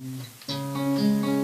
Mm-hmm.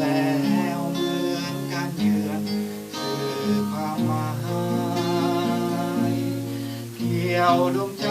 แล้วเหมือนการเยือนคือความหมายเกี่ยวดวงใจ